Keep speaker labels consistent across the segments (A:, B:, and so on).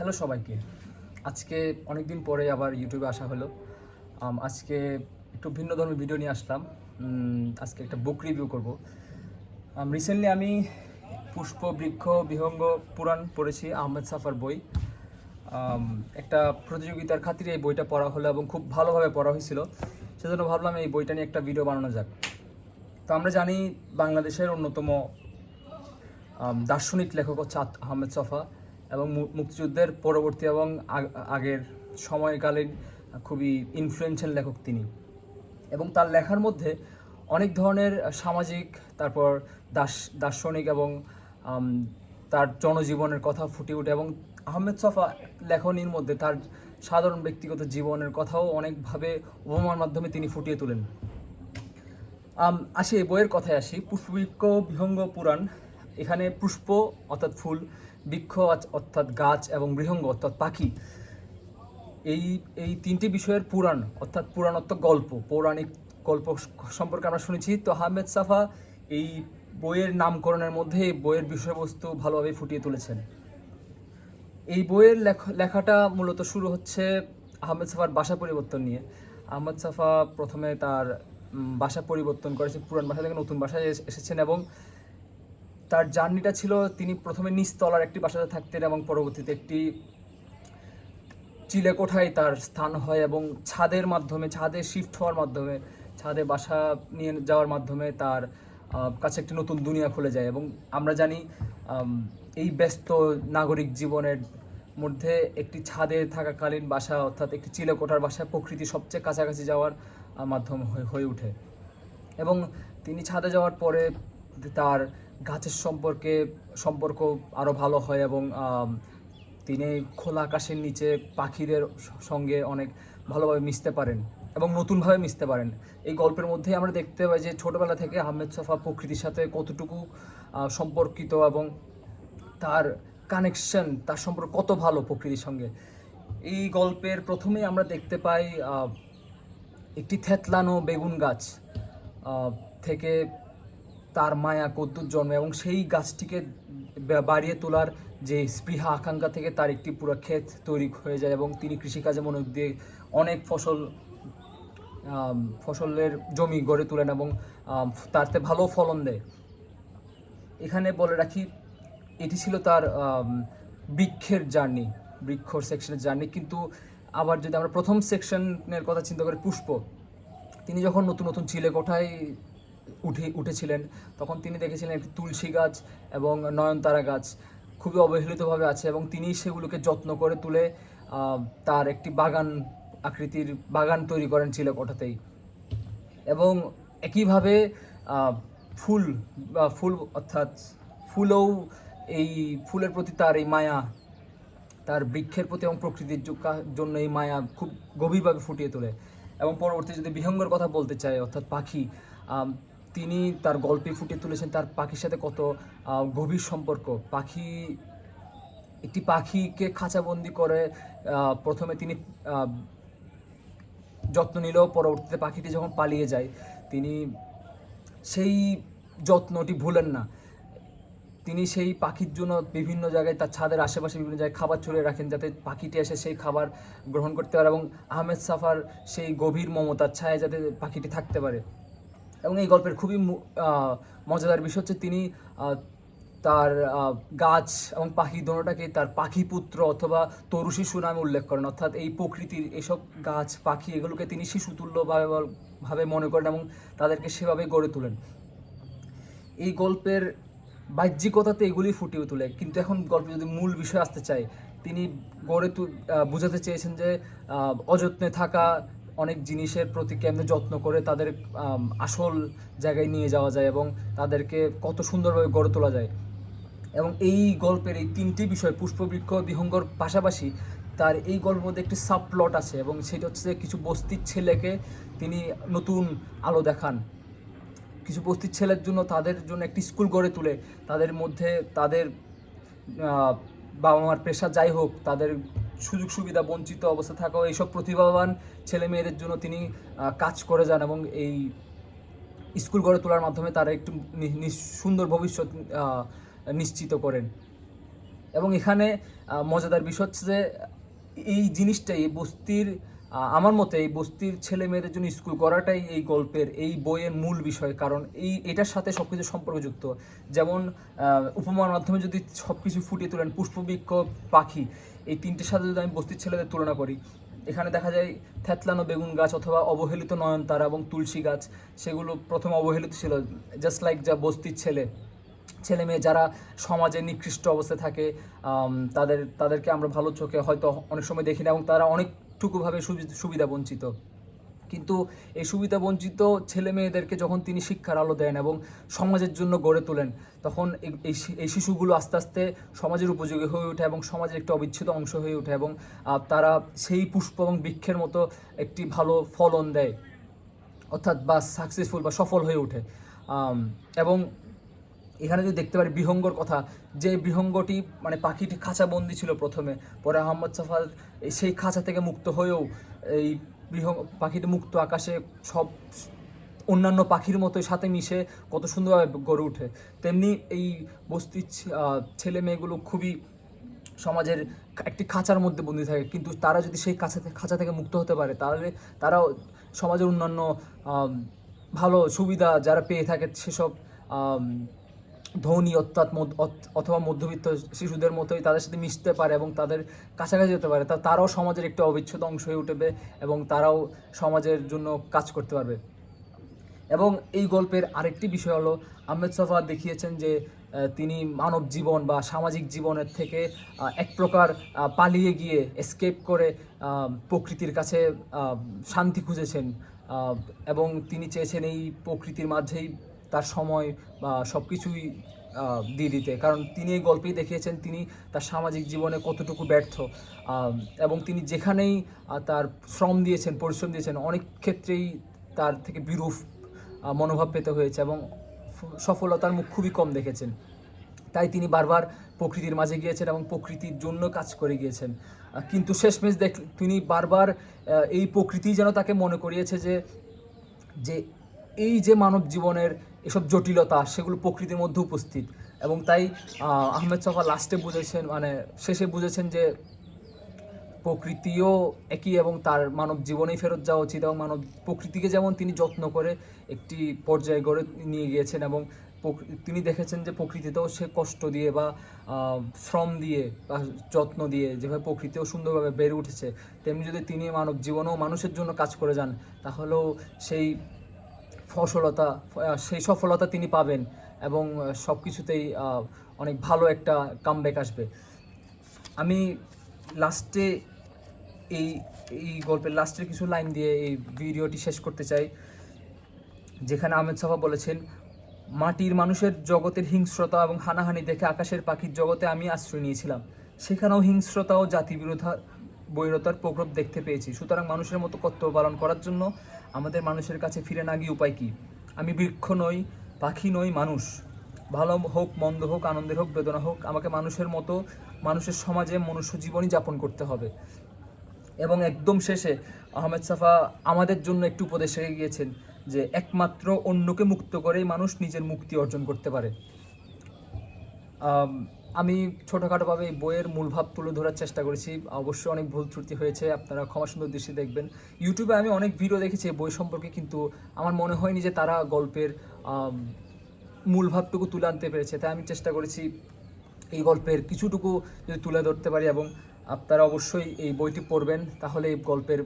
A: Hello সবাইকে। আজকে অনেক দিন পরে আবার ইউটিউবে আসা হলো। আজকে একটু ভিন্ন ধর্মের ভিডিও নিয়ে আসলাম। আজকে একটা বুক রিভিউ করব। রিসেন্টলি আমি পুষ্প, বৃক্ষ, বিহঙ্গ, পুরাণ পড়েছি, আহমেদ সাফার বই। একটা প্রতিযোগিতার খাতিরে এই বইটা পড়া হলো এবং খুব ভালোভাবে পড়া হয়েছিল। সেজন্য ভাবলাম এই বইটা নিয়ে একটা ভিডিও বানানো যাক। তো আমরা জানি বাংলাদেশের অন্যতম দার্শনিক লেখক হচ্ছে আহমেদ সফা। এবং মুক্তিযুদ্ধের পরবর্তী এবং আগ- আগের সময়কালীন খুবই ইনফ্লুয়েন্সিয়াল লেখক তিনি। এবং তার লেখার মধ্যে অনেক ধরনের সামাজিক, তারপর দাস, দার্শনিক এবং তার জনজীবনের কথা ফুটে ওঠে এবং আহমেদ সফা লেখনীর মধ্যে তার সাধারণ ব্যক্তিগত জীবনের কথাও অনেকভাবে উপমার মাধ্যমে তিনি ফুটিয়ে তোলেন। আসি, এই বইয়ের কথায় আসি। পুষ্পবৃক্ষ, বিহঙ্গ, পুরাণ, এখানে পুষ্প, অর্থাৎ ফুল বৃক্ষ অর্থ- অর্থাৎ গাছ এবং বৃহঙ্গ অর্থাৎ পাখি, এই এই তিনটি বিষয়ের পুরাণ, অর্থাৎ পুরাণত্ব গল্প, পৌরাণিক গল্প সম্পর্কে আমরা শুনেছি। তো আহমেদ সাফা এই বইয়ের নামকরণের মধ্যে বইয়ের বিষয়বস্তু ভালোভাবে ফুটিয়ে তুলেছেন। এই বইয়ের লেখ- লেখাটা মূলত শুরু হচ্ছে আহমেদ সাফার বাসা পরিবর্তন নিয়ে। আহমেদ সাফা প্রথমে তার বাসা পরিবর্তন করেছে পুরান বাসা থেকে নতুন বাসায় এস- এসেছেন এবং তার জার্নিটা ছিল তিনি প্রথমে নিচতলার একটি বাসাতে থাকতেন এবং পরবর্তীতে একটি চিলে কোঠায় তার স্থান হয় এবং ছাদের মাধ্যমে, ছাদে শিফট হওয়ার মাধ্যমে, ছাদে বাসা নিয়ে যাওয়ার মাধ্যমে তার কাছে একটি নতুন দুনিয়া খুলে যায় এবং আমরা জানি এই ব্যস্ত নাগরিক জীবনের মধ্যে একটি ছাদে থাকাকালীন বাসা অর্থাৎ একটি চিলে কোঠার বাসা প্রকৃতি সবচেয়ে কাছাকাছি যাওয়ার মাধ্যম হয়ে- ওঠে। এবং তিনি ছাদে যাওয়ার পরে তার গাছের সম্পর্কে, সম্পর্ক আরও ভালো হয় এবং তিনি খোলা আকাশের নিচে পাখিদের সঙ্গে অনেক ভালোভাবে মিশতে পারেন এবং নতুনভাবে মিশতে পারেন। এই গল্পের মধ্যে আমরা দেখতে পাই যে ছোটবেলা থেকে আহমেদ সফা প্রকৃতির সাথে কতটুকু সম্পর্কিত এবং তার কানেকশন তার সম্পর্ক কত ভালো প্রকৃতির সঙ্গে। এই গল্পের প্রথমেই আমরা দেখতে পাই একটি থেতলানো বেগুন গাছ থেকে তার মায়া কদ্দুর জন্ম এবং সেই গাছটিকে বাড়িয়ে তোলার যে স্পৃহা আকাঙ্ক্ষা থেকে তার একটি পুরো ক্ষেত তৈরি হয়ে যায় এবং তিনি কৃষিকাজে মনোযোগ দিয়ে অনেক ফসল ফসলের জমি গড়ে তোলেন এবং তারতে ভালো ফলন দেয়। এখানে বলে রাখি, এটি ছিল তার বৃক্ষের জার্নি বৃক্ষ সেকশনের জার্নি। কিন্তু আবার যদি আমরা প্রথম সেকশনের কথা চিন্তা করি, পুষ্প। তিনি যখন নতুন নতুন চিলে কোঠায় উঠে, উঠেছিলেন। তখন তিনি দেখেছিলেন একটি তুলসী গাছ এবং নয়নতারা গাছ খুবই অবহেলিতভাবে আছে এবং তিনি সেগুলোকে যত্ন করে তুলে তার একটি বাগান আকৃতির বাগান তৈরি করেন চিলে কোঠাতেই এবং একইভাবে ফুল, বা, ফুল অর্থাৎ ফুলও এই ফুলের প্রতি তার এই মায়া, তার বৃক্ষের প্রতি এবং প্রকৃতির জন্য এই মায়া খুব গভীরভাবে ফুটিয়ে তোলে। এবং পরবর্তী যদি বিহঙ্গর কথা বলতে চাই, অর্থাৎ পাখি তিনি তার গল্পে ফুটিয়ে তুলেছেন তার পাখির সাথে কত গভীর সম্পর্ক। পাখি, একটি পাখিকে খাঁচাবন্দি করে প্রথমে তিনি যত্ন নিলেও পরবর্তীতে পাখিটি যখন পালিয়ে যায়, তিনি সেই যত্নটি ভুলেন না। তিনি সেই পাখির জন্য বিভিন্ন জায়গায় তার ছাদের আশেপাশে বিভিন্ন জায়গায় খাবার ছড়িয়ে রাখেন যাতে পাখিটি এসে সেই খাবার গ্রহণ করতে পারে এবং আহমেদ সাফার সেই গভীর মমতার ছায়া যাতে পাখিটি থাকতে পারে। এবং এই গল্পের খুবই মজাদার বিষয় হচ্ছে তিনি তার গাছ এবং পাখি দোনোটাকে তার পাখি পুত্র অথবা তরু শিশু নামে উল্লেখ করেন। অর্থাৎ এই প্রকৃতির এসব গাছ, পাখি এগুলোকে তিনি শিশুতুল্যভাবে ভাবে মনে করেন এবং তাদেরকে সেভাবে গড়ে তোলেন। এই গল্পের বাহ্যিকতাতে এগুলি ফুটিয়ে তোলে কিন্তু এখন গল্পে যদি মূল বিষয় আসতে চাই তিনি গড়ে বোঝাতে চেয়েছেন যে অযত্নে থাকা অনেক জিনিসের প্রতি কেমনে যত্ন করে তাদের আসল জায়গায় নিয়ে যাওয়া যায় এবং তাদেরকে কত সুন্দরভাবে গড়ে তোলা যায়। এবং এই গল্পের এই তিনটি বিষয়, পুষ্পবৃক্ষ, বিহঙ্গর পাশাপাশি তার এই গল্পের মধ্যে একটি সাব প্লট আছে এবং সেটা হচ্ছে কিছু বস্তির ছেলেকে তিনি নতুন আলো দেখান। কিছু বস্তির ছেলের জন্য তাদের জন্য একটি স্কুল গড়ে তুলে, তাদের মধ্যে তাদের বাবা মার পেশা যাই হোক, তাদের সুযোগ সুবিধা, বঞ্চিত অবস্থা থাকাও এইসব প্রতিভাবান ছেলে মেয়েদের জন্য তিনি কাজ করে যান এবং এই স্কুল গড়ে তোলার মাধ্যমে তারা একটু সুন্দর ভবিষ্যৎ নিশ্চিত করেন। এবং এখানে মজাদার বিষয় হচ্ছে যে এই জিনিসটাই বস্তির আমার মতে এই বস্তির ছেলে মেয়েদের জন্য স্কুল করাটাই এই গল্পের এই বইয়ের মূল বিষয়, কারণ এই, এটার সাথে সব কিছু সম্পর্কযুক্ত। যেমন উপমার মাধ্যমে যদি সব কিছু ফুটিয়ে তোলেন, পুষ্পবৃক্ষ, পাখি, এই তিনটের সাথে যদি আমি বস্তির ছেলেদের তুলনা করি, এখানে দেখা যায় থ্যাতলানো বেগুন গাছ অথবা অবহেলিত নয়নতারা এবং তুলসী গাছ, সেগুলো প্রথমে অবহেলিত ছিল। জাস্ট লাইক যা বস্তির ছেলে ছেলে মেয়ে যারা সমাজে নিকৃষ্ট অবস্থায় থাকে তাদের, তাদেরকে আমরা ভালো চোখে হয়তো অনেক সময় দেখি না এবং তারা অনেকটুকুভাবে সুবি- সুবিধা বঞ্চিত। কিন্তু এই সুবিধা বঞ্চিত ছেলে মেয়েদেরকে যখন তিনি শিক্ষার আলো দেন এবং সমাজের জন্য গড়ে তোলেন, তখন এই শিশুগুলো আস্তে আস্তে সমাজের উপযোগী হয়ে ওঠে এবং সমাজের একটা অবিচ্ছেদ অংশ হয়ে ওঠে এবং তারা সেই পুষ্প এবং বৃক্ষের মতো একটি ভালো ফলন দেয়। অর্থাৎ বা সাকসেসফুল বা সফল হয়ে ওঠে। এবং এখানে যদি দেখতে পারি বিহঙ্গর কথা, যে বিহঙ্গটি মানে পাখিটি খাঁচাবন্দি ছিল প্রথমে, পরে আহম্মদ সাফার সেই খাঁচা থেকে মুক্ত হয়েও এই বিহঙ্গ, পাখিটি মুক্ত আকাশে সব অন্যান্য পাখির মতোই সাথে মিশে কত সুন্দরভাবে গড়ে ওঠে। তেমনি এই বস্তির ছেলে মেয়েগুলো খুবই সমাজের একটি খাঁচার মধ্যে বন্দি থাকে, কিন্তু তারা যদি সেই খাঁচা খাঁচা থেকে মুক্ত হতে পারে, তাহলে তারাও সমাজের অন্যান্য ভালো সুবিধা যারা পেয়ে থাকে সেসব ধনী অর্থাৎ অথবা মধ্যবিত্ত শিশুদের মতোই তাদের সাথে মিশতে পারে এবং তাদের কাছাকাছি যেতে পারে। তা তারাও সমাজের একটি অবিচ্ছেদ অংশ হয়ে উঠবে এবং তারাও সমাজের জন্য কাজ করতে পারবে। এবং এই গল্পের আরেকটি বিষয় হলো, আহমেদ সফা দেখিয়েছেন যে তিনি মানব জীবন বা সামাজিক জীবনের থেকে এক প্রকার পালিয়ে গিয়ে এসকেপ করে প্রকৃতির কাছে শান্তি খুঁজেছেন। এবং তিনি চেয়েছেন এই প্রকৃতির মাঝেই তার সময় বা সব কিছুই দিয়ে দিতে। কারণ তিনি এই গল্পেই দেখিয়েছেন তিনি তার সামাজিক জীবনে কতটুকু ব্যর্থ। এবং তিনি যেখানেই তার শ্রম দিয়েছেন, পরিশ্রম দিয়েছেন, অনেক ক্ষেত্রেই তার থেকে বিরূপ মনোভাব পেতে হয়েছে এবং সফলতার মুখ খুবই কম দেখেছেন। তাই তিনি বারবার প্রকৃতির মাঝে গিয়েছেন এবং প্রকৃতির জন্য কাজ করে গিয়েছেন। কিন্তু শেষমেশ দেখ, তিনি বারবার এই প্রকৃতি যেন তাকে মনে করিয়েছে যে যে এই যে মানব জীবনের এসব জটিলতা সেগুলো প্রকৃতির মধ্যে উপস্থিত। এবং তাই আহমেদ সফা লাস্টে বুঝেছেন মানে শেষে বুঝেছেন যে প্রকৃতিও একই এবং তার মানব জীবনেই ফেরত যাওয়া উচিত এবং মানব প্রকৃতিকে যেমন তিনি যত্ন করে একটি পর্যায়ে গড়ে নিয়ে গিয়েছেন এবং তিনি দেখেছেন যে প্রকৃতিতেও সে কষ্ট দিয়ে বা শ্রম দিয়ে বা যত্ন দিয়ে যেভাবে প্রকৃতিও সুন্দরভাবে বেড়ে উঠেছে, তেমনি যদি তিনি মানব জীবনেও মানুষের জন্য কাজ করে যান, তাহলেও সেই ফসলতা সেই সফলতা তিনি পাবেন এবং সব কিছুতেই অনেক ভালো একটা কামব্যাক আসবে। আমি লাস্টে এই এই গল্পের লাস্টের কিছু লাইন দিয়ে এই ভিডিওটি শেষ করতে চাই, যেখানে আহমেদ সাফা বলেছেন, মাটির মানুষের জগতের হিংস্রতা এবং হানাহানি দেখে আকাশের পাখির জগতে আমি আশ্রয় নিয়েছিলাম। সেখানেও হিংস্রতা ও জাতিবিরোধা বৈরতার প্রকোপ দেখতে পেয়েছি। সুতরাং মানুষের মতো কর্তব্য পালন করার জন্য আমাদের মানুষের কাছে ফিরে না গিয়ে উপায় কী? আমি বৃক্ষ নই, পাখি নই, মানুষ। ভালো হোক, মন্দ হোক, আনন্দের হোক, বেদনা হোক, আমাকে মানুষের মতো, মানুষের সমাজে মনুষ্য জীবনই যাপন করতে হবে। এবং একদম শেষে আহমেদ সাফা আমাদের জন্য একটু উপদেশ রেখে গিয়েছেন যে একমাত্র অন্যকে মুক্ত করেই মানুষ নিজের মুক্তি অর্জন করতে পারে। আম, ছোটোখাটোভাবে এই বইয়ের মূল ভাব তুলে ধরার চেষ্টা করেছি। অবশ্যই অনেক ভুল ত্রুটি হয়েছে আপনারা ক্ষমা সুন্দর দৃষ্টি দেখবেন। ইউটিউবে আমি অনেক ভিডিও দেখেছি বই সম্পর্কে কিন্তু আমার মনে হয়নি যে তারা গল্পের মূল ভাবটুকু তুলে আনতে পেরেছে। তাই আমি চেষ্টা করেছি এই গল্পের কিছুটুকু যদি তুলে ধরতে পারি এবং আপনারা অবশ্যই এই বইটি পড়বেন তাহলে এই গল্পের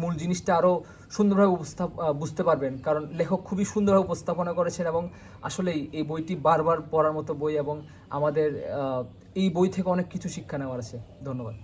A: মূল জিনিসটা আরও সুন্দরভাবে উপস্থাপ বুঝতে পারবেন। কারণ লেখক খুবই সুন্দরভাবে উপস্থাপনা করেছেন এবং আসলেই এই বইটি বারবার পড়ার মতো বই এবং আমাদের এই বই থেকে অনেক কিছু শিক্ষা নেওয়ার আছে। ধন্যবাদ।